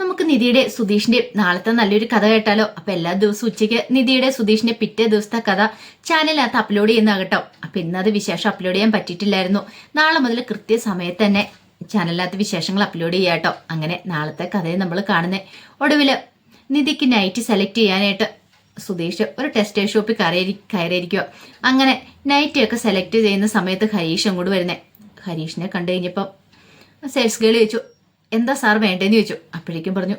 നമുക്ക് നിധിയുടെ സുധീഷിന്റെ നാളത്തെ നല്ലൊരു കഥ കേട്ടാലോ? അപ്പൊ എല്ലാ ദിവസവും ഉച്ചയ്ക്ക് നിധിയുടെ സുധീഷിന്റെ പിറ്റേ ദിവസത്തെ കഥ ചാനലിനകത്ത് അപ്ലോഡ് ചെയ്യുന്ന കേട്ടോ. അപ്പൊ ഇന്നത് വിശേഷം അപ്ലോഡ് ചെയ്യാൻ പറ്റിയിട്ടില്ലായിരുന്നു. നാളെ മുതൽ കൃത്യസമയത്ത് തന്നെ ചാനലിനകത്ത് വിശേഷങ്ങൾ അപ്ലോഡ് ചെയ്യാട്ടോ അങ്ങനെ നാളത്തെ കഥയെ നമ്മൾ കാണുന്നേ. ഒടുവിൽ നിധിക്ക് നൈറ്റ് സെലക്ട് ചെയ്യാനായിട്ട് സുധീഷ് ഒരു ടെക്സ്റ്റൈൽ ഷോപ്പിൽ കയറി കയറിയിരിക്കുക അങ്ങനെ നൈറ്റ് ഒക്കെ സെലക്ട് ചെയ്യുന്ന സമയത്ത് ഹരീഷ് അങ്ങോട്ട് വരുന്നേ. ഹരീഷിനെ കണ്ടു കഴിഞ്ഞപ്പം സെയിൽസ് ഗേൾ ചോദിച്ചു എന്താ സാർ വേണ്ടേന്ന് ചോദിച്ചു. അപ്പോഴേക്കും പറഞ്ഞു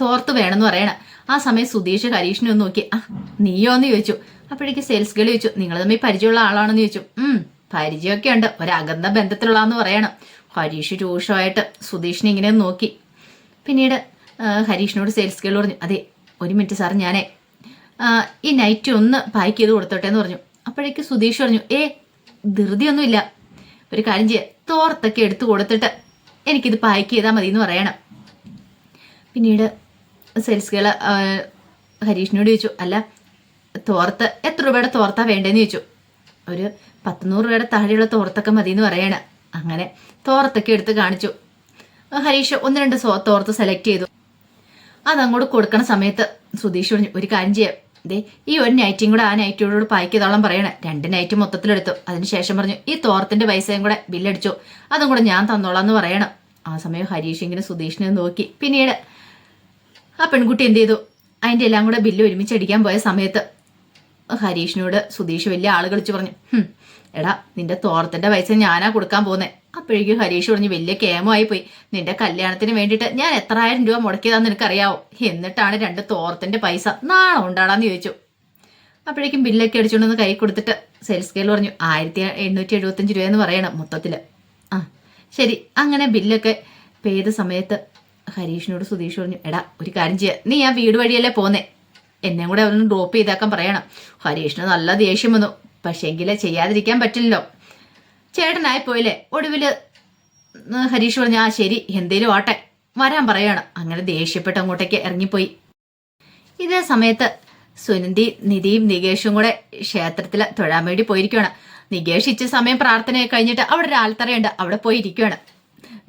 തോർത്ത് വേണമെന്ന് പറയണ. ആ സമയം സുധീഷ് ഹരീഷിനെ ഒന്ന് നോക്കി. ആ നീയോ? എന്ന് ചോദിച്ചു. അപ്പോഴേക്കും സെയിൽസ് ഗേൾ ചോദിച്ചു നിങ്ങൾ തമ്മിൽ പരിചയമുള്ള ആളാണെന്ന് ചോദിച്ചു. ഉം പരിചയമൊക്കെ ഉണ്ട്. ഒരകന്ന ബന്ധത്തിലുള്ളതെന്ന് പറയണം. ഹരീഷ് രൂക്ഷമായിട്ട് സുധീഷിനെ ഇങ്ങനെ നോക്കി. പിന്നീട് ഹരീഷിനോട് സെയിൽസ് ഗേൾ പറഞ്ഞു അതെ ഒരു മിനിറ്റ് സാർ ഞാനേ ഈ നൈറ്റ് ഒന്ന് പാക്ക് ചെയ്ത് കൊടുത്തോട്ടെ എന്ന് പറഞ്ഞു. അപ്പോഴേക്ക് സുധീഷ് പറഞ്ഞു ഏ ധൃതിയൊന്നുമില്ല. ഒരു കാര്യം ചെയ്യാം. തോർത്തൊക്കെ എടുത്തു കൊടുത്തിട്ട് എനിക്കിത് പാക്ക് ചെയ്താൽ മതി എന്ന് പറയണം. പിന്നീട് സെയിൽസ് ഗേൾ ഹരീഷിനോട് ചോദിച്ചു അല്ല തോർത്ത് എത്ര രൂപയുടെ തോർത്താ വേണ്ടതെന്ന് ചോദിച്ചു. ഒരു പത്തുനൂറ് രൂപയുടെ താഴെയുള്ള തോർത്തൊക്കെ മതി എന്ന് പറയണ. അങ്ങനെ തോർത്തൊക്കെ എടുത്ത് കാണിച്ചു. ഹരീഷ് ഒന്ന് രണ്ട് തോർത്ത് സെലക്ട് ചെയ്തു. അതങ്ങോട്ട് കൊടുക്കണ സമയത്ത് സുധീഷ് പറഞ്ഞു ഒരു കാര്യം ചെയ്യാം. ദേ ഈ ഒരു നൈറ്റും കൂടെ ആ നൈറ്റോട് പാക്ക് ചെയ്തോളം പറയണേ. രണ്ട് നൈറ്റ് മൊത്തത്തിലെടുത്തു. അതിനുശേഷം പറഞ്ഞു ഈ തോർത്തിന്റെ പൈസയും കൂടെ ബില്ലടിച്ചു. അതും കൂടെ ഞാൻ തന്നോളാം എന്ന് പറയണം. ആ സമയം ഹരീഷ് ഇങ്ങനെ സുധീഷിനെ നോക്കി. പിന്നീട് ആ പെൺകുട്ടി എന്ത് ചെയ്തു? അതിന്റെ എല്ലാം കൂടെ ബില്ല് ഒരുമിച്ച് അടിക്കാൻ പോയ സമയത്ത് ഹരീഷിനോട് സുധീഷ് വലിയ ആൾ കളിച്ചു പറഞ്ഞു "ഹും, എടാ നിന്റെ തോർത്തിന്റെ പൈസ ഞാനാ കൊടുക്കാൻ പോന്നെ. അപ്പോഴേക്കും ഹരീഷ് പറഞ്ഞ് വലിയ കേമമായി പോയി നിന്റെ കല്യാണത്തിന് വേണ്ടിയിട്ട് ഞാൻ എത്രായിരം രൂപ മുടക്കിയതാന്ന് നിനക്കറിയാവോ എന്നിട്ടാണ് രണ്ട് തോർത്തിന്റെ പൈസ. നാണം ഉണ്ടാടാന്ന് ചോദിച്ചു. അപ്പോഴേക്കും ബില്ലൊക്കെ അടിച്ചുകൊണ്ടൊന്ന് കൈ കൊടുത്തിട്ട് സെയിൽസ് സ്കെയിൽ പറഞ്ഞു ആയിരത്തി എണ്ണൂറ്റി എഴുപത്തഞ്ച് രൂപയെന്ന് പറയണം മൊത്തത്തിൽ ആ ശരി. അങ്ങനെ ബില്ലൊക്കെ പേ ചെയ്ത സമയത്ത് ഹരീഷിനോട് സുധീഷ് പറഞ്ഞു എടാ ഒരു കാര്യം ചെയ്യുക നീ ആ വീട് വഴിയല്ലേ പോന്നേ. എന്നെ കൂടെ അവരൊന്ന് ഡ്രോപ്പ് ചെയ്താക്കാൻ പറയണം. ഹരീഷിന് നല്ല ദേഷ്യം വന്നു. പക്ഷേങ്കിൽ ചെയ്യാതിരിക്കാൻ പറ്റില്ലല്ലോ. ചേട്ടനായി പോയില്ലേ? ഒടുവിൽ ഹരീഷ് പറഞ്ഞു ആ ശരി എന്തേലും ആട്ടെ വരാൻ പറയണം. അങ്ങനെ ദേഷ്യപ്പെട്ട് അങ്ങോട്ടേക്ക് ഇറങ്ങിപ്പോയി. ഇതേ സമയത്ത് സുനന്ദി നിധിയും നികേഷും കൂടെ ക്ഷേത്രത്തിൽ തൊഴാൻ വേണ്ടി പോയിരിക്കുകയാണ് നികേഷ് ഇച്ച സമയം പ്രാർത്ഥനയൊക്കെ കഴിഞ്ഞിട്ട് അവിടെ ഒരു ആൽത്തറയുണ്ട്. അവിടെ പോയി ഇരിക്കുകയാണ്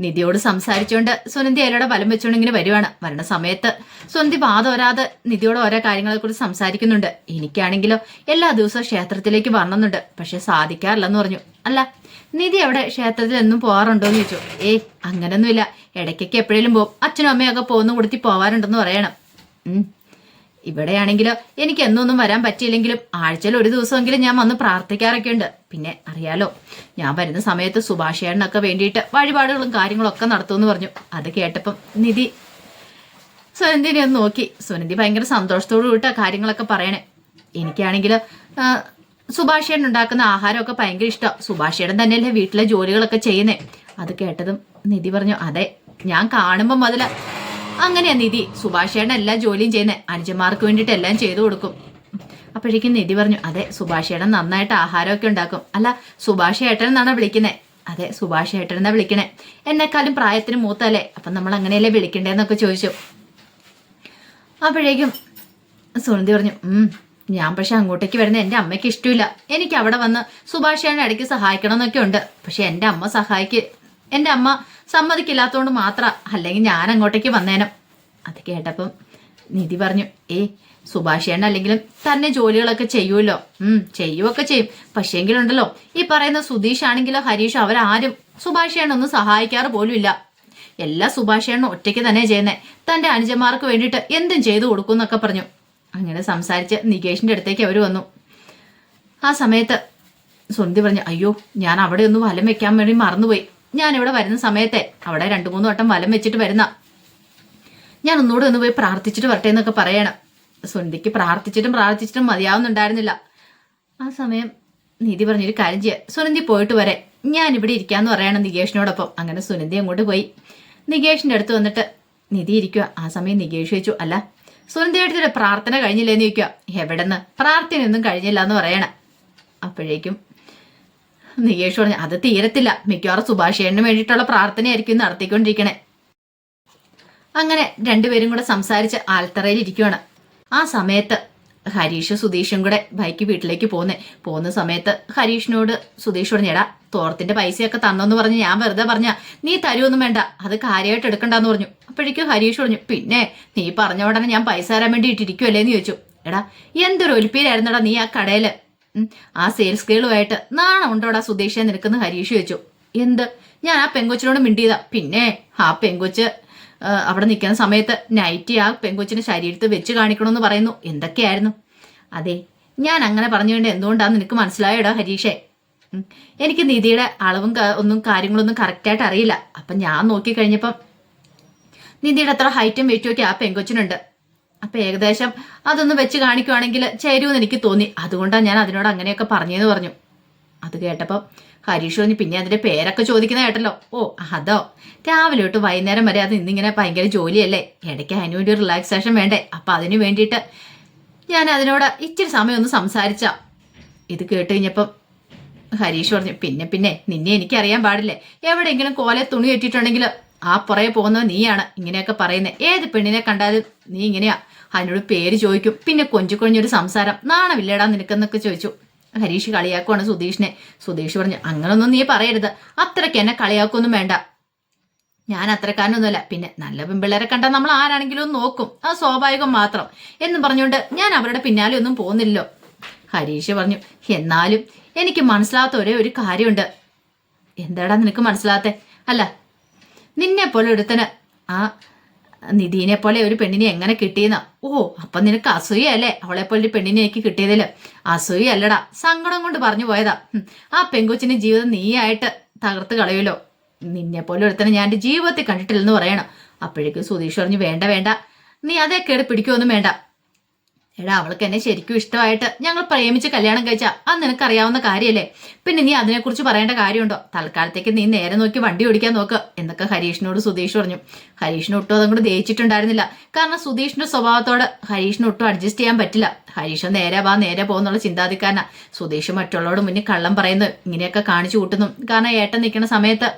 നിധിയോട് സംസാരിച്ചുകൊണ്ട് സുനന്ദി അയാളുടെ ബലം വെച്ചുകൊണ്ട് ഇങ്ങനെ വരുവാണ്. മരണസമയത്ത് സുനന്ദി വാദോരാതെ നിധിയോട് ഓരോ കാര്യങ്ങളെ കുറിച്ച് സംസാരിക്കുന്നുണ്ട്. എനിക്കാണെങ്കിലോ എല്ലാ ദിവസവും ക്ഷേത്രത്തിലേക്ക് വരണമെന്നുണ്ട്. പക്ഷെ സാധിക്കാറില്ലെന്ന് പറഞ്ഞു. അല്ല നിധി അവിടെ ക്ഷേത്രത്തിൽ എന്നും പോകാറുണ്ടോ എന്ന് ചോദിച്ചു. ഏയ് അങ്ങനൊന്നുമില്ല. ഇടയ്ക്കൊക്കെ എപ്പോഴേലും പോകും അച്ഛനും അമ്മയൊക്കെ പോകുന്ന കൊടുത്തി പോവാറുണ്ടെന്ന് പറയണം. ഇവിടെയാണെങ്കിലോ എനിക്ക് എന്നൊന്നും വരാൻ പറ്റിയില്ലെങ്കിലും ആഴ്ചയിൽ ഒരു ദിവസമെങ്കിലും ഞാൻ വന്ന് പ്രാർത്ഥിക്കാറൊക്കെ ഉണ്ട് പിന്നെ അറിയാലോ ഞാൻ വരുന്ന സമയത്ത് സുഭാഷേണനൊക്കെ വേണ്ടിയിട്ട് വഴിപാടുകളും കാര്യങ്ങളും ഒക്കെ നടത്തുമെന്ന് പറഞ്ഞു. അത് കേട്ടപ്പം നിധി സുനന്ദിനെ ഒന്ന് നോക്കി. സുനന്ദി ഭയങ്കര സന്തോഷത്തോടു കൂട്ടാ കാര്യങ്ങളൊക്കെ പറയണേ. എനിക്കാണെങ്കിൽ സുഭാഷേട്ടൻ ഉണ്ടാക്കുന്ന ആഹാരമൊക്കെ ഭയങ്കര ഇഷ്ടം. സുഭാഷേട്ടൻ തന്നെയല്ലേ വീട്ടിലെ ജോലികളൊക്കെ ചെയ്യുന്നേ. അത് കേട്ടതും നിധി പറഞ്ഞു അതെ ഞാൻ കാണുമ്പോൾ മുതല അങ്ങനെയാ നിധി. സുഭാഷേട്ടൻ എല്ലാ ജോലിയും ചെയ്യുന്നത് അനുജന്മാർക്ക് വേണ്ടിയിട്ട് എല്ലാം ചെയ്തു കൊടുക്കും. അപ്പോഴേക്കും നിധി പറഞ്ഞു അതെ സുഭാഷേട്ടൻ നന്നായിട്ട് ആഹാരമൊക്കെ ഉണ്ടാക്കും. അല്ല സുഭാഷ ഏട്ടൻ എന്നാണ് വിളിക്കുന്നത് അതെ സുഭാഷ ഏട്ടൻ എന്നാ വിളിക്കണേ എന്നെക്കാളും പ്രായത്തിന് മൂത്തല്ലേ? അപ്പം നമ്മൾ അങ്ങനെയല്ലേ വിളിക്കണ്ടേന്നൊക്കെ ചോദിച്ചു. അപ്പോഴേക്കും സുനന്ദി പറഞ്ഞു ഞാൻ പക്ഷെ അങ്ങോട്ടേക്ക് വരുന്ന എന്റെ അമ്മയ്ക്ക് ഇഷ്ടമില്ല. എനിക്ക് അവിടെ വന്ന് സുഭാഷേനെ ഇടയ്ക്ക് സഹായിക്കണം എന്നൊക്കെ ഉണ്ട്. പക്ഷെ എന്റെ അമ്മ സഹായിക്ക് എന്റെ അമ്മ സമ്മതിക്കില്ലാത്തതുകൊണ്ട് മാത്രം. അല്ലെങ്കിൽ ഞാൻ അങ്ങോട്ടേക്ക് വന്നേനം. അത് കേട്ടപ്പം നിധി പറഞ്ഞു ഏ സുഭാഷേണ്ണ അല്ലെങ്കിലും തന്നെ ജോലികളൊക്കെ ചെയ്യുമല്ലോ ഉം ചെയ്യുമൊക്കെ ചെയ്യും. പക്ഷേങ്കിലുണ്ടല്ലോ ഈ പറയുന്ന സുധീഷ് ആണെങ്കിലോ ഹരീഷോ അവരാരും സുഭാഷേണ്ണൊന്നും സഹായിക്കാറ് പോലും ഇല്ല. എല്ലാ സുഭാഷേണ്ണ ഒറ്റയ്ക്ക് തന്നെ ചെയ്യുന്നേ. തന്റെ അനുജന്മാർക്ക് വേണ്ടിയിട്ട് എന്തും ചെയ്തു കൊടുക്കും എന്നൊക്കെ പറഞ്ഞു. അങ്ങനെ സംസാരിച്ച് നികേഷിന്റെ അടുത്തേക്ക് അവർ വന്നു. ആ സമയത്ത് സുന്ദി പറഞ്ഞു അയ്യോ ഞാൻ അവിടെ ഒന്ന് വലം വെക്കാൻ വേണ്ടി മറന്നുപോയി. ഞാൻ ഇവിടെ വരുന്ന സമയത്തെ അവിടെ രണ്ടു മൂന്ന് വട്ടം വലം വെച്ചിട്ട് വരുന്ന. ഞാൻ ഒന്നുകൂടെ ഒന്ന് പോയി പ്രാർത്ഥിച്ചിട്ട് വരട്ടെ എന്നൊക്കെ പറയണം. സുന്ദിക്ക് പ്രാർത്ഥിച്ചിട്ടും പ്രാർത്ഥിച്ചിട്ടും മതിയാവുന്നുണ്ടായിരുന്നില്ല. ആ സമയം നിധി പറഞ്ഞൊരു കാര്യം ചെയ്യാം. സുനന്ദി പോയിട്ട് വരെ ഞാൻ ഇവിടെ ഇരിക്കാന്ന് പറയണം നികേഷിനോടൊപ്പം. അങ്ങനെ സുനന്ദി അങ്ങോട്ട് പോയി. നികേഷിന്റെ അടുത്ത് വന്നിട്ട് നിധി ഇരിക്കുക ആ സമയം നികേഷ് ചോദിച്ചു അല്ല സുനന്ദിയുടെ പ്രാർത്ഥന കഴിഞ്ഞില്ലേന്ന് ചോദിക്കുക എവിടെന്ന്? പ്രാർത്ഥനയൊന്നും കഴിഞ്ഞില്ല എന്ന് പറയണം. അപ്പോഴേക്കും നികേഷ് പറഞ്ഞു അത് തീരത്തില്ല. മിക്കവാറും സുഭാഷേണിന് വേണ്ടിയിട്ടുള്ള പ്രാർത്ഥനയായിരിക്കും നടത്തിക്കൊണ്ടിരിക്കണേ. അങ്ങനെ രണ്ടുപേരും കൂടെ സംസാരിച്ച് ആൽത്തറയിൽ ഇരിക്കുവാണ്. ആ സമയത്ത് ഹരീഷ് സുധീഷും കൂടെ ബൈക്ക് വീട്ടിലേക്ക് പോന്നെ. പോകുന്ന സമയത്ത് ഹരീഷിനോട് സുധീഷ് പറഞ്ഞേടാ തോർത്തിന്റെ പൈസയൊക്കെ തന്നെന്ന് പറഞ്ഞ് ഞാൻ വെറുതെ പറഞ്ഞ നീ തരുമൊന്നും വേണ്ട. അത് കാര്യമായിട്ട് എടുക്കണ്ടെന്ന് പറഞ്ഞു. അപ്പോഴേക്കും ഹരീഷ് പറഞ്ഞു പിന്നെ നീ പറഞ്ഞ ഉടനെ ഞാൻ പൈസ തരാൻ വേണ്ടി എന്ന് ചോദിച്ചു. എടാ എന്തൊരു ഒലിപ്പീരായിരുന്നടാ നീ ആ കടയിൽ? ഉം, ആ സെയിൽസ് ഗേളുമായിട്ട് നാണം ഉണ്ടോടാ സുദേശ നിൽക്കുന്ന ഹരീഷ് വെച്ചു എന്ത്? ഞാൻ ആ പെങ്കൊച്ചിനോട് മിണ്ടിയതാ. പിന്നെ ആ പെങ്കൊച്ച് അവിടെ നിൽക്കുന്ന സമയത്ത് നൈറ്റി ആ പെങ്കൊച്ചിന്റെ ശരീരത്ത് വെച്ച് കാണിക്കണമെന്ന് പറയുന്നു. എന്തൊക്കെയായിരുന്നു? അതെ ഞാൻ അങ്ങനെ പറഞ്ഞു കൊണ്ട് എന്തുകൊണ്ടാന്ന് നിനക്ക് മനസ്സിലായോടാ ഹരീഷേ? എനിക്ക് നിധിയുടെ അളവും ഒന്നും കാര്യങ്ങളൊന്നും കറക്റ്റായിട്ട് അറിയില്ല. അപ്പം ഞാൻ നോക്കിക്കഴിഞ്ഞപ്പം നിധിയുടെ അത്ര ഹൈറ്റും വെയിറ്റും ഒക്കെ ആ പെങ്കൊച്ചിനുണ്ട്. അപ്പം ഏകദേശം അതൊന്ന് വെച്ച് കാണിക്കുവാണെങ്കിൽ ചേരുമെന്ന് എനിക്ക് തോന്നി. അതുകൊണ്ടാണ് ഞാൻ അതിനോട് അങ്ങനെയൊക്കെ പറഞ്ഞതെന്ന് പറഞ്ഞു. അത് കേട്ടപ്പോൾ ഹരീഷ് പറഞ്ഞു പിന്നെ അതിന്റെ പേരൊക്കെ ചോദിക്കുന്ന കേട്ടല്ലോ. ഓ അതോ? രാവിലെ തൊട്ട് വൈകുന്നേരം വരെ അത് ഇന്നിങ്ങനെ ഭയങ്കര ജോലിയല്ലേ? ഇടയ്ക്ക് അതിന് വേണ്ടി റിലാക്സേഷൻ വേണ്ടേ? അപ്പം അതിനു വേണ്ടിയിട്ട് ഞാൻ അതിനോട് ഇച്ചിരി സമയം ഒന്ന് സംസാരിച്ച. ഇത് കേട്ട് കഴിഞ്ഞപ്പം ഹരീഷ് പറഞ്ഞു പിന്നെ പിന്നെ നിന്നെ എനിക്കറിയാൻ പാടില്ലേ? എവിടെയെങ്കിലും കോലെ തുണി കെട്ടിയിട്ടുണ്ടെങ്കിൽ ആ പുറകെ പോകുന്നത് നീയാണ്. ഇങ്ങനെയൊക്കെ പറയുന്നത് ഏത് പെണ്ണിനെ കണ്ടാലും നീ ഇങ്ങനെയാ? അതിനോട് പേര് ചോദിക്കും. പിന്നെ കൊഞ്ചു കൊഞ്ഞൊരു സംസാരം. നാണമില്ലേടാ നിനക്കെന്നൊക്കെ ചോദിച്ചു. ഹരീഷ് കളിയാക്കുവാണ് സുധീഷിനെ. സുധീഷ് പറഞ്ഞു അങ്ങനൊന്നും നീ പറയരുത്. അത്രയ്ക്ക് എന്നെ കളിയാക്കൊന്നും വേണ്ട. ഞാൻ അത്രക്കാരനൊന്നുമല്ല. പിന്നെ നല്ല പെൺപിള്ളേരെ കണ്ടാൽ നമ്മൾ ആരാണെങ്കിലും നോക്കും. അത് സ്വാഭാവികം മാത്രം. എന്ന് പറഞ്ഞുകൊണ്ട് ഞാൻ അവരുടെ പിന്നാലെ ഒന്നും പോകുന്നില്ലല്ലോ. ഹരീഷ് പറഞ്ഞു എന്നാലും എനിക്ക് മനസ്സിലാത്ത ഒരേ ഒരു കാര്യമുണ്ട്. എന്താടാ നിനക്ക് മനസ്സിലാത്തെ? അല്ല നിന്നെ പോലെ ഒരുത്തന്. ആ നിധീനെ പോലെ ഒരു പെണ്ണിനെ എങ്ങനെ കിട്ടിയെന്ന? ഓ അപ്പൊ നിനക്ക് അസൂയല്ലേ അവളെ പോലെ ഒരു പെണ്ണിനെ എനിക്ക് കിട്ടിയതിൽ. അസൂയല്ലടാ സങ്കടം കൊണ്ട് പറഞ്ഞു പോയതാ. ആ പെങ്കൊച്ചിന്റെ ജീവിതം നീയായിട്ട് തകർത്ത് കളയുമല്ലോ. നിന്നെ പോലെ ഒരുത്തനെ ഞാൻ എന്റെ ജീവിതത്തിൽ കണ്ടിട്ടില്ലെന്ന് പറയണം. അപ്പോഴേക്കും സുധീഷ് പറഞ്ഞു വേണ്ട വേണ്ട. നീ അതേ കേട് പിടിക്കുമൊന്നും വേണ്ട. എടാ അവൾക്ക് എന്നെ ശരിക്കും ഇഷ്ടമായിട്ട് ഞങ്ങൾ പ്രേമിച്ച് കല്യാണം കഴിച്ച. അത് നിനക്കറിയാവുന്ന കാര്യമല്ലേ പിന്നെ നീ അതിനെക്കുറിച്ച് പറയേണ്ട കാര്യമുണ്ടോ? തൽക്കാലത്തേക്ക് നീ നേരെ നോക്കി വണ്ടി ഓടിക്കാൻ നോക്ക് എന്നൊക്കെ ഹരീഷിനോട് സുധീഷ് പറഞ്ഞു. ഹരീഷിന് ഒട്ടും അതങ്ങോട്ട് ദേഹിച്ചിട്ടുണ്ടായിരുന്നില്ല. കാരണം സുധീഷിന്റെ സ്വഭാവത്തോട് ഹരീഷിന് ഒട്ടും അഡ്ജസ്റ്റ് ചെയ്യാൻ പറ്റില്ല. ഹരീഷ് നേരെ വാ നേരെ പോകുന്നുള്ള ചിന്താധിക്കാരനാ സുധീഷ് മറ്റുള്ളവരോട് മുന്നിൽ കള്ളം പറയുന്നു ഇങ്ങനെയൊക്കെ കാണിച്ചു കൂട്ടുന്നു. കാരണം ഏട്ടൻ നിൽക്കുന്ന സമയത്ത്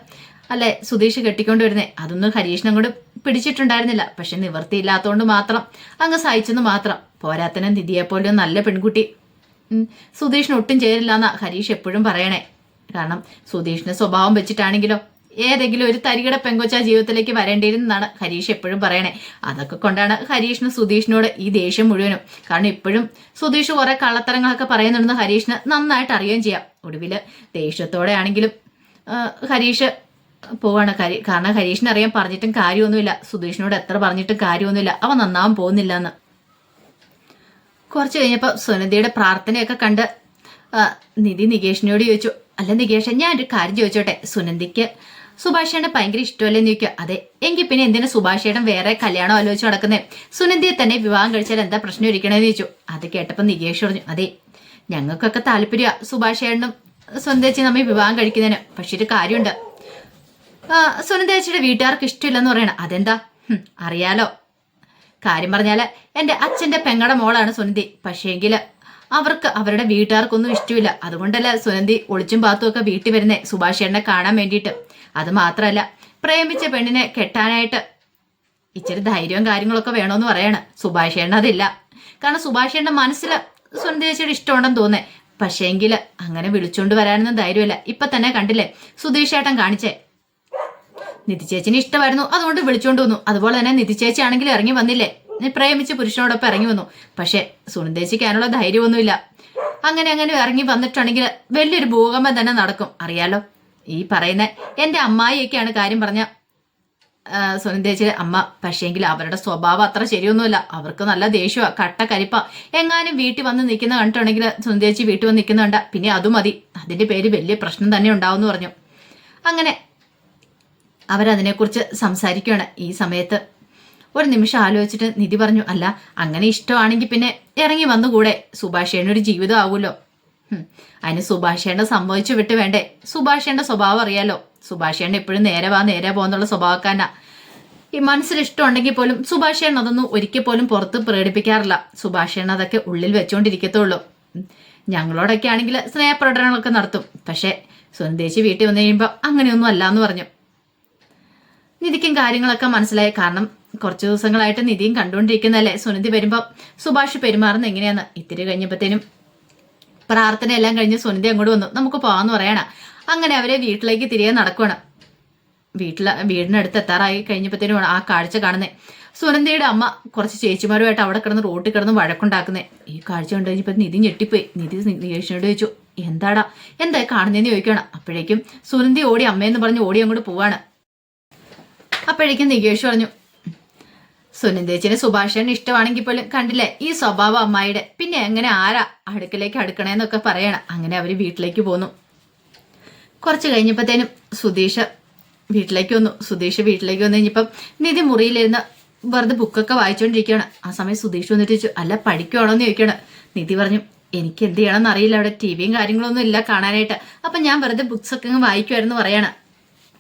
അല്ലെ സുധീഷ് കെട്ടിക്കൊണ്ട് വരുന്നേ? അതൊന്നും ഹരീഷിനും കൂടെ പിടിച്ചിട്ടുണ്ടായിരുന്നില്ല. പക്ഷെ നിവൃത്തിയില്ലാത്തതുകൊണ്ട് മാത്രം അങ്ങ് സഹിച്ചെന്ന് മാത്രം. പോരാത്തനും പോലെ നല്ല പെൺകുട്ടി. സുധീഷിന് ഒട്ടും ചേരില്ല എന്നാ ഹരീഷ് എപ്പോഴും പറയണേ. കാരണം സുധീഷിന്റെ സ്വഭാവം വെച്ചിട്ടാണെങ്കിലോ ഏതെങ്കിലും ഒരു തരികിട പെങ്കൊച്ച ജീവിതത്തിലേക്ക് വരേണ്ടിയിരുന്നാണ് ഹരീഷ് എപ്പോഴും പറയണേ. അതൊക്കെ കൊണ്ടാണ് ഹരീഷിന് സുധീഷിനോട് ഈ ദേഷ്യം മുഴുവനും. കാരണം ഇപ്പോഴും സുധീഷ് കുറെ കള്ളത്തരങ്ങളൊക്കെ പറയുന്നുണ്ടെന്ന് ഹരീഷിന് നന്നായിട്ട് അറിയുകയും ചെയ്യാം. ഒടുവിൽ ദേഷ്യത്തോടെ ആണെങ്കിലും ഹരീഷ് പോവാണ്. കരി കാരണം ഹരീഷിന് അറിയാൻ പറഞ്ഞിട്ടും കാര്യമൊന്നുമില്ല. സുധീഷിനോട് എത്ര പറഞ്ഞിട്ടും കാര്യമൊന്നുമില്ല. അവൻ നന്നാവാൻ പോകുന്നില്ല എന്ന് കുറച്ച് കഴിഞ്ഞപ്പോൾ സുനന്ദയുടെ പ്രാർത്ഥനയൊക്കെ കണ്ട് നിധി നികേഷിനോട് ചോദിച്ചു അല്ല നികേഷ് ഞാൻ ഒരു കാര്യം ചോദിച്ചോട്ടെ? സുനന്ദിക്ക് സുഭാഷേട്ടൻ ഭയങ്കര ഇഷ്ടമല്ലെന്ന് ചോദിക്കുക? അതെ എങ്കിൽ പിന്നെ എന്തിനാ സുഭാഷേട്ടൻ വേറെ കല്യാണം ആലോചിച്ച് നടക്കുന്നേ? സുനന്ദിയെ തന്നെ വിവാഹം കഴിച്ചാൽ എന്താ പ്രശ്നം ഇരിക്കണേന്ന് ചോദിച്ചു. അത് കേട്ടപ്പോൾ നികേഷ് പറഞ്ഞു അതെ ഞങ്ങൾക്കൊക്കെ താല്പര്യ സുഭാഷേട്ടനും സുനന്ദേച്ചി നമ്മെ വിവാഹം കഴിക്കുന്നതിന് പക്ഷെ ഒരു കാര്യമുണ്ട്. സുനന്ദേച്ചിയുടെ വീട്ടുകാർക്ക് ഇഷ്ടമില്ലെന്ന് പറയണം. അതെന്താ? അറിയാലോ. കാര്യം പറഞ്ഞാൽ എന്റെ അച്ഛന്റെ പെങ്ങടെ മോളാണ് സുനന്ദി. പക്ഷേങ്കിൽ അവർക്ക് അവരുടെ വീട്ടുകാർക്കൊന്നും ഇഷ്ടമില്ല അതുകൊണ്ടല്ല സുനന്ദി ഒളിച്ചും പാത്തും ഒക്കെ വീട്ടിൽ വരുന്നേ സുഭാഷേട്ടനെ കാണാൻ വേണ്ടിയിട്ട്. അത് മാത്രമല്ല പ്രേമിച്ച പെണ്ണിനെ കെട്ടാനായിട്ട് ഇച്ചിരി ധൈര്യവും കാര്യങ്ങളൊക്കെ വേണമെന്ന് പറയാണ്. സുഭാഷേട്ടൻ അതില്ല. കാരണം സുഭാഷേണന്റെ മനസ്സിൽ സുനന്ദി ചേച്ചിയുടെ ഇഷ്ടമുണ്ടെന്ന് തോന്നേ. പക്ഷേങ്കിൽ അങ്ങനെ വിളിച്ചുകൊണ്ട് വരാനൊന്നും ധൈര്യമില്ല. ഇപ്പൊ തന്നെ കണ്ടില്ലേ സുധീഷ് ചേട്ടൻ കാണിച്ചേ. നിധി ചേച്ചിനെ ഇഷ്ടമായിരുന്നു. അതുകൊണ്ട് വിളിച്ചോണ്ട് വന്നു. അതുപോലെ തന്നെ നിധി ചേച്ചി ആണെങ്കിലും ഇറങ്ങി വന്നില്ലേ? പ്രേമിച്ച് പുരുഷനോടൊപ്പം ഇറങ്ങി വന്നു. പക്ഷെ സുനന്ദേച്ചിക്ക് അതിനുള്ള ധൈര്യമൊന്നുമില്ല. അങ്ങനെ അങ്ങനെ ഇറങ്ങി വന്നിട്ടുണ്ടെങ്കിൽ വലിയൊരു ഭൂകമ്പം തന്നെ നടക്കും. അറിയാലോ? ഈ പറയുന്ന എന്റെ അമ്മായിയൊക്കെയാണ് കാര്യം പറഞ്ഞ സുനന്ദേശിയുടെ അമ്മ. പക്ഷേങ്കിൽ അവരുടെ സ്വഭാവം അത്ര ശരിയൊന്നുമില്ല. അവർക്ക് നല്ല ദേഷ്യമാണ് കട്ട കരിപ്പ എങ്ങാനും വീട്ടിൽ വന്ന് നിൽക്കുന്ന കണ്ടിട്ടുണ്ടെങ്കിൽ സുനന്ദേശി വീട്ടിൽ വന്ന് നിൽക്കുന്നുണ്ട. പിന്നെ അതും മതി. അതിന്റെ പേര് വലിയ പ്രശ്നം തന്നെ ഉണ്ടാവും എന്ന് പറഞ്ഞു. അങ്ങനെ അവരതിനെക്കുറിച്ച് സംസാരിക്കുകയാണ് ഈ സമയത്ത്. ഒരു നിമിഷം ആലോചിച്ചിട്ട് നിധി പറഞ്ഞു അല്ല അങ്ങനെ ഇഷ്ടമാണെങ്കിൽ പിന്നെ ഇറങ്ങി വന്നുകൂടെ? സുഭാഷേണ ഒരു ജീവിതം ആവുമല്ലോ. അതിന് സുഭാഷേണ്ട സംഭവിച്ചു വിട്ട് വേണ്ടേ? സുഭാഷേണ്ട സ്വഭാവം അറിയാലോ? സുഭാഷേണ്ട എപ്പോഴും നേരെ വാ നേരെ പോകുന്നുള്ള സ്വഭാവക്കാരനാ. ഈ മനസ്സിൽ ഇഷ്ടമുണ്ടെങ്കിൽ പോലും സുഭാഷേണ അതൊന്നും ഒരിക്കൽ പോലും പുറത്ത് പ്രകടിപ്പിക്കാറില്ല. സുഭാഷേണ അതൊക്കെ ഉള്ളിൽ വെച്ചുകൊണ്ടിരിക്കത്തുള്ളൂ. ഞങ്ങളോടൊക്കെ ആണെങ്കിൽ സ്നേഹപ്രകടനങ്ങളൊക്കെ നടത്തും. പക്ഷേ സുനന്ദേശി വീട്ടിൽ വന്നു കഴിയുമ്പോൾ അങ്ങനെയൊന്നും അല്ല എന്ന് പറഞ്ഞു. നിധിക്കും കാര്യങ്ങളൊക്കെ മനസ്സിലായി. കാരണം കുറച്ച് ദിവസങ്ങളായിട്ട് നിധിയും കണ്ടുകൊണ്ടിരിക്കുന്നതല്ലേ? സുനിധി വരുമ്പോൾ സുഭാഷ് പെരുമാറുന്ന എങ്ങനെയാന്ന് ഇത്തിരി കഴിഞ്ഞപ്പോഴത്തേനും പ്രാർത്ഥന എല്ലാം കഴിഞ്ഞ് സുനിധി അങ്ങോട്ട് വന്നു. നമുക്ക് പോവാന്ന് പറയണ. അങ്ങനെ അവരെ വീട്ടിലേക്ക് തിരികെ നടക്കുവാണ്. വീട്ടിൽ വീടിനടുത്ത് എത്താറായി കഴിഞ്ഞപ്പോഴത്തേനും ആ കാഴ്ച കാണുന്നത് സുനന്ദയുടെ അമ്മ കുറച്ച് ചേച്ചിമാരുമായിട്ട് അവിടെ കിടന്ന് റോട്ടിൽ കിടന്ന് വഴക്കുണ്ടാക്കുന്നേ. ഈ കാഴ്ച കണ്ടു കഴിഞ്ഞപ്പോൾ നിധി ഞെട്ടിപ്പോയി. നിധി നികേഷിനോട് ചോദിച്ചു എന്താടാ? എന്താ കാണുന്നതെന്ന് ചോദിക്കണം അപ്പോഴേക്കും സുനന്ദി ഓടി അമ്മയെന്ന് പറഞ്ഞ് ഓടി അങ്ങോട്ട് പോവാണ്. അപ്പോഴേക്കും നികേഷ് പറഞ്ഞു സുനിന്ദേച്ചിന് സുഭാഷൻ ഇഷ്ടമാണെങ്കിൽ പോലും കണ്ടില്ലേ ഈ സ്വഭാവം അമ്മായിയുടെ. പിന്നെ എങ്ങനെ ആരാ അടുക്കലേക്ക് അടുക്കണേന്നൊക്കെ പറയണം. അങ്ങനെ അവർ വീട്ടിലേക്ക് പോന്നു. കുറച്ച് കഴിഞ്ഞപ്പോഴത്തേനും സുധീഷ് വീട്ടിലേക്ക് വന്നു. സുധീഷ് വീട്ടിലേക്ക് വന്നു കഴിഞ്ഞപ്പം നിധി മുറിയിലിരുന്ന് വെറുതെ ബുക്കൊക്കെ വായിച്ചുകൊണ്ടിരിക്കുകയാണ് ആ സമയം സുധീഷ് വന്നിട്ട് ചോദിച്ചു അല്ല പഠിക്കുവാണോ എന്ന് ചോദിക്കണം നിധി പറഞ്ഞു എനിക്ക് എന്ത് ചെയ്യണമെന്ന് അറിയില്ല. അവിടെ ടി വിയും കാര്യങ്ങളൊന്നും ഇല്ല കാണാനായിട്ട്. അപ്പം ഞാൻ വെറുതെ ബുക്സൊക്കെ വായിക്കുമായിരുന്നു പറയണം.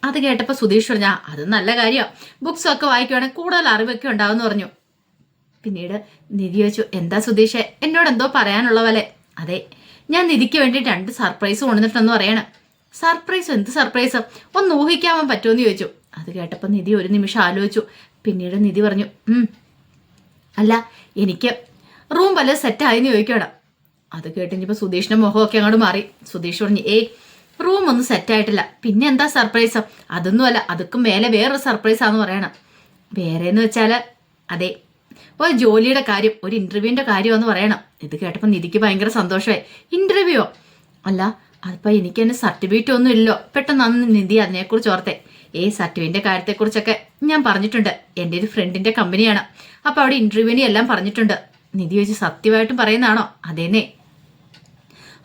അത് കേട്ടപ്പോൾ സുധീഷ് പറഞ്ഞു "ആ, അത് നല്ല കാര്യമാണ് ബുക്സ് ഒക്കെ വായിക്കുവാണെങ്കിൽ കൂടുതൽ അറിവൊക്കെ ഉണ്ടാവും പറഞ്ഞു. പിന്നീട് നിധി ചോദിച്ചു എന്താ സുധീഷെ എന്നോട് എന്തോ പറയാനുള്ള പോലെ. അതെ ഞാൻ നിധിക്ക് വേണ്ടി രണ്ട് സർപ്രൈസ് കൊണ്ടുവന്നിട്ടെന്ന് പറയണം. സർപ്രൈസ് എന്ത് സർപ്രൈസ് ഒന്ന് ഊഹിക്കാവാൻ പറ്റുമെന്ന് ചോദിച്ചു. അത് കേട്ടപ്പോൾ നിധി ഒരു നിമിഷം ആലോചിച്ചു. പിന്നീട് നിധി പറഞ്ഞു അല്ല എനിക്ക് റൂം വല്ല സെറ്റായെന്ന് ചോദിക്കണം. അത് കേട്ടിപ്പോൾ സുധീഷിന്റെ മുഖമൊക്കെ അങ്ങോട്ട് മാറി. സുധീഷ് പറഞ്ഞു ഏയ് റൂം ഒന്നും സെറ്റായിട്ടില്ല പിന്നെ എന്താ സർപ്രൈസ് അതൊന്നും അല്ല. അതൊക്കെ മേലെ വേറൊരു സർപ്രൈസ് ആണെന്ന് പറയണം. വേറെ എന്ന് വെച്ചാൽ അതെ. ഓ ജോലിയുടെ കാര്യം ഒരു ഇന്റർവ്യൂവിന്റെ കാര്യമെന്ന് പറയണം. ഇത് കേട്ടപ്പോൾ നിധിക്ക് ഭയങ്കര സന്തോഷമായി. ഇന്റർവ്യൂ അല്ല അതിപ്പോൾ എനിക്ക് തന്നെ സർട്ടിഫിക്കറ്റ് ഒന്നും ഇല്ലല്ലോ പെട്ടെന്ന് അന്ന് നിധി അതിനെക്കുറിച്ച് ഓർത്തെ. ഈ സർട്ടിഫിക്കറ്റിന്റെ കാര്യത്തെക്കുറിച്ചൊക്കെ ഞാൻ പറഞ്ഞിട്ടുണ്ട്. എന്റെ ഒരു ഫ്രണ്ടിന്റെ കമ്പനിയാണ് അപ്പോൾ അവിടെ ഇന്റർവ്യൂവിന് എല്ലാം പറഞ്ഞിട്ടുണ്ട്. നിധി ചോദിച്ച് സത്യമായിട്ടും പറയുന്നതാണോ? അതേന്നേ.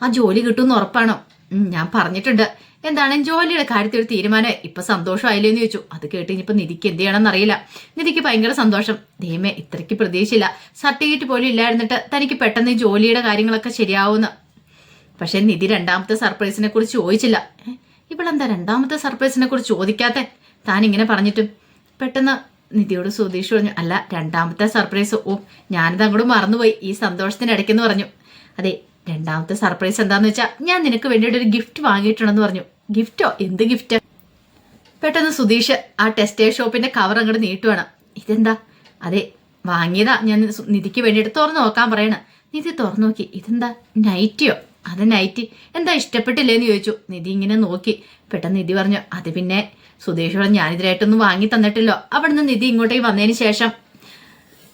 ആ ജോലി കിട്ടുമെന്ന് ഉറപ്പാണോ? ഞാൻ പറഞ്ഞിട്ടുണ്ട്. എന്താണ് ജോലിയുടെ കാര്യത്തിൽ ഒരു തീരുമാനം? ഇപ്പൊ സന്തോഷമായില്ലേ എന്ന് ചോദിച്ചു. അത് കേട്ട് ഇനിയിപ്പോ നിധിക്ക് എന്ത് ചെയ്യണമെന്ന് അറിയില്ല നിധിക്ക് ഭയങ്കര സന്തോഷം. ദൈവമേ ഇത്രയ്ക്ക് പ്രതീക്ഷയില്ല. സർട്ടിഫിക്കറ്റ് പോലും ഇല്ലായിരുന്നിട്ട് തനിക്ക് പെട്ടെന്ന് ജോലിയുടെ കാര്യങ്ങളൊക്കെ ശരിയാവുന്ന പക്ഷെ നിധി രണ്ടാമത്തെ സർപ്രൈസിനെ കുറിച്ച് ചോദിച്ചില്ല. ഇവളെന്താ രണ്ടാമത്തെ സർപ്രൈസിനെ കുറിച്ച് ചോദിക്കാത്തെ? താൻ ഇങ്ങനെ പറഞ്ഞിട്ടും പെട്ടെന്ന് നിധിയോട് സുധീഷ് പറഞ്ഞു അല്ല രണ്ടാമത്തെ സർപ്രൈസ്. ഓ ഞാനിത് അങ്ങോട്ട് മറന്നുപോയി. ഈ സന്തോഷത്തിന് സന്തോഷത്തിനിടയ്ക്കെന്ന് പറഞ്ഞു. അതെ രണ്ടാമത്തെ സർപ്രൈസ് എന്താന്ന് വെച്ചാൽ ഞാൻ നിനക്ക് വേണ്ടിയിട്ട് ഒരു ഗിഫ്റ്റ് വാങ്ങിയിട്ടുണ്ടെന്ന് പറഞ്ഞു. ഗിഫ്റ്റോ എന്ത് ഗിഫ്റ്റ് പെട്ടെന്ന് സുധീഷ് ആ ടെസ്റ്റേ ഷോപ്പിന്റെ കവർ അങ്ങോട്ട് നീട്ടുവാണ്. ഇതെന്താ? അതെ വാങ്ങിയതാ. ഞാൻ നിധിക്ക് വേണ്ടിയിട്ട് തുറന്നു നോക്കാൻ പറയണ. നിധി തുറന്നു നോക്കി. ഇതെന്താ? നൈറ്റിയോ അത് നൈറ്റി എന്താ ഇഷ്ടപ്പെട്ടില്ലേന്ന് ചോദിച്ചു. നിധി ഇങ്ങനെ നോക്കി. പെട്ടെന്ന് നിധി പറഞ്ഞു അത് പിന്നെ സുധീഷോടെ പറഞ്ഞു ഞാനിതിനായിട്ടൊന്നും വാങ്ങി തന്നിട്ടില്ലോ. അവിടുന്ന് നിധി ഇങ്ങോട്ടേക്ക് വന്നതിന് ശേഷം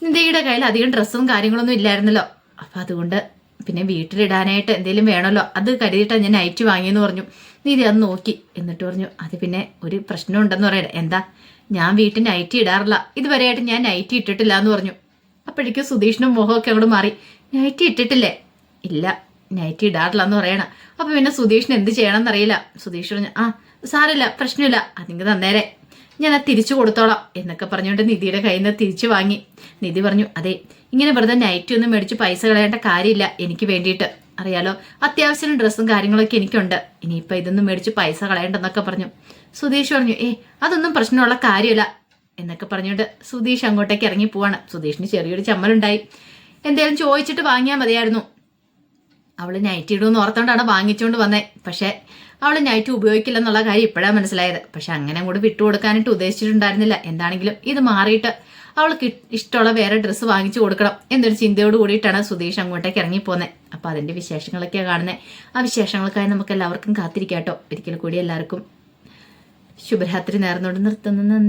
നിധിയുടെ കയ്യിൽ അധികം ഡ്രസ്സും കാര്യങ്ങളൊന്നും ഇല്ലായിരുന്നല്ലോ. അപ്പൊ അതുകൊണ്ട് പിന്നെ വീട്ടിലിടാനായിട്ട് എന്തെങ്കിലും വേണമല്ലോ. അത് കരുതിയിട്ടാണ് ഞാൻ നൈറ്റ് വാങ്ങിയെന്ന് പറഞ്ഞു. നീ ഇത് അത് നോക്കി. എന്നിട്ട് പറഞ്ഞു അത് പിന്നെ ഒരു പ്രശ്നം ഉണ്ടെന്ന് പറയണേ. എന്താ? ഞാൻ വീട്ടിൽ നൈറ്റി ഇടാറില്ല. ഇതുവരെയായിട്ട് ഞാൻ നൈറ്റി ഇട്ടിട്ടില്ല എന്ന് പറഞ്ഞു. അപ്പോഴേക്കും സുധീഷിനും മുഖമൊക്കെ അങ്ങോട്ട് മാറി. നൈറ്റി ഇട്ടിട്ടില്ലേ? ഇല്ല. നൈറ്റി ഇടാറില്ല എന്ന് പറയണ. അപ്പൊ പിന്നെ സുധീഷിന് എന്ത് ചെയ്യണം എന്നറിയില്ല സുധീഷ് പറഞ്ഞു ആ സാരമില്ല. പ്രശ്നമില്ല. അതിങ്ങ് തന്നേരെ. ഞാൻ അത് തിരിച്ചു കൊടുത്തോളാം എന്നൊക്കെ പറഞ്ഞുകൊണ്ട് നിധിയുടെ കയ്യിൽ നിന്ന് തിരിച്ചു വാങ്ങി. നിധി പറഞ്ഞു അതെ ഇങ്ങനെ വെറുതെ നൈറ്റി ഒന്നും മേടിച്ച് പൈസ കളയേണ്ട കാര്യമില്ല എനിക്ക് വേണ്ടിയിട്ട്. അറിയാലോ അത്യാവശ്യം ഡ്രസ്സും കാര്യങ്ങളൊക്കെ എനിക്കുണ്ട്. ഇനിയിപ്പോൾ ഇതൊന്നും മേടിച്ച് പൈസ കളയണ്ടെന്നൊക്കെ പറഞ്ഞു. സുധീഷ് പറഞ്ഞു ഏ അതൊന്നും പ്രശ്നമുള്ള കാര്യമില്ല എന്നൊക്കെ പറഞ്ഞുകൊണ്ട് സുധീഷ് അങ്ങോട്ടേക്ക് ഇറങ്ങി പോവാണ്. സുധീഷിന് ചെറിയൊരു ചമ്മലുണ്ടായി. എന്തേലും ചോദിച്ചിട്ട് വാങ്ങിയാൽ മതിയായിരുന്നു. അവൾ നൈറ്റ് ഇടുമെന്ന് ഓർത്തോണ്ടാണ് വാങ്ങിച്ചുകൊണ്ട് വന്നേ. പക്ഷെ അവൾ നൈറ്റ് ഉപയോഗിക്കില്ല എന്നുള്ള കാര്യം ഇപ്പോഴാണ് മനസ്സിലായത്. പക്ഷെ അങ്ങനെ അങ്ങോട്ട് വിട്ടുകൊടുക്കാനായിട്ട് ഉദ്ദേശിച്ചിട്ടുണ്ടായിരുന്നില്ല. എന്താണെങ്കിലും ഇത് മാറിയിട്ട് അവൾക്ക് ഇഷ്ടമുള്ള വേറെ ഡ്രസ്സ് വാങ്ങിച്ചു കൊടുക്കണം എന്നൊരു ചിന്തയോട് കൂടിയിട്ടാണ് സുധീഷ് അങ്ങോട്ടേക്ക് ഇറങ്ങിപ്പോന്നെ അപ്പൊ അതിന്റെ വിശേഷങ്ങളൊക്കെയാണ് കാണുന്നത് ആ വിശേഷങ്ങൾക്കായി നമുക്ക് എല്ലാവർക്കും കാത്തിരിക്കാട്ടോ. ഒരിക്കൽ കൂടി എല്ലാവർക്കും ശുഭരാത്രി നേർന്നോട് നിർത്തുന്നു.